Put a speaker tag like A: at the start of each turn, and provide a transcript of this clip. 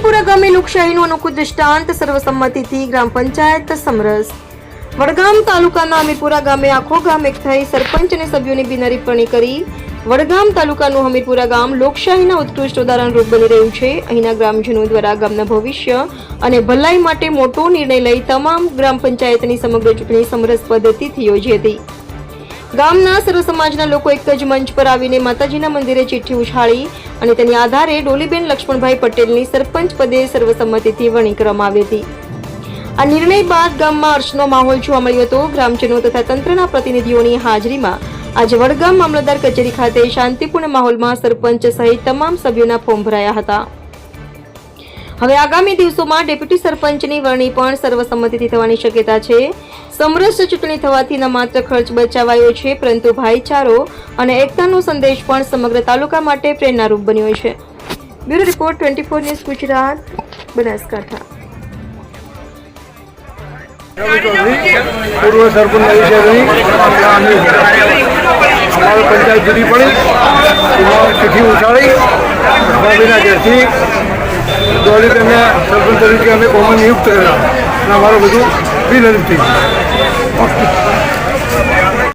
A: ગામે લોકશાહીનું અનોખું દ્રષ્ટાંત સર્વસંમતિથી ગ્રામ પંચાયત સમરસ. વડગામ તાલુકાના હમીરપુરા ગામે આખો ગામ એક થઈ સરપંચ અને સભ્યોની બિનહરીફણી કરી વડગામ તાલુકાનું હમીરપુરા ગામ લોકશાહીના ઉત્કૃષ્ટ ઉદાહરણ રૂપ બની રહ્યું છે. અહીંના ગ્રામજનો દ્વારા ગામના ભવિષ્ય અને ભલાઈ માટે મોટો નિર્ણય લઈ તમામ ગ્રામ પંચાયતની સમગ્ર ચૂંટણી સમરસ પદ્ધતિથી યોજી હતી. ગામના સર્વ સમાજના લોકો એક જ મંચ પર આવીને માતાજીના મંદિરે ચિઠ્ઠી ઉછાળી અને તેની આધારે ડોલીબેન લક્ષ્મણભાઈ પટેલની સરપંચ પદે સર્વસંમતિથી વરણી કરવામાં આવી હતી. આ નિર્ણય બાદ ગામમાં અર્ચનો માહોલ જોવા મળ્યો હતો. ગ્રામજનો તથા તંત્રના પ્રતિનિધિઓની હાજરીમાં આજે વડગામ મામલતદાર કચેરી ખાતે શાંતિપૂર્ણ માહોલમાં સરપંચ સહિત તમામ સભ્યોના ફોર્મ ભરાયા હતા. હવે આગામી દિવસોમાં ડેપ્યુટી સરપંચની વરણી પણ સર્વસંમતિથી થવાની શક્યતા છે. સમરસ ચૂંટણી થવાથી ન માત્ર ખર્ચ બચાવાયો છે, પરંતુ ભાઈચારો અને એકતાનો સંદેશ પણ સમગ્ર તાલુકા માટે પ્રેરણારૂપ બન્યો છે. Bureau report twenty four news Gujarat, Banaskantha.
B: પૂર્વ સરપંચ અમારો પંચાયત જુદી પડી ચિઠ્ઠી ઉછાળી ભાભીના ઘેરથી દોડી તેમને સરપંચ તરીકે અમે કોમન નિયુક્ત કર્યા અને અમારું બધું બિનહરીફ થઈ ગયું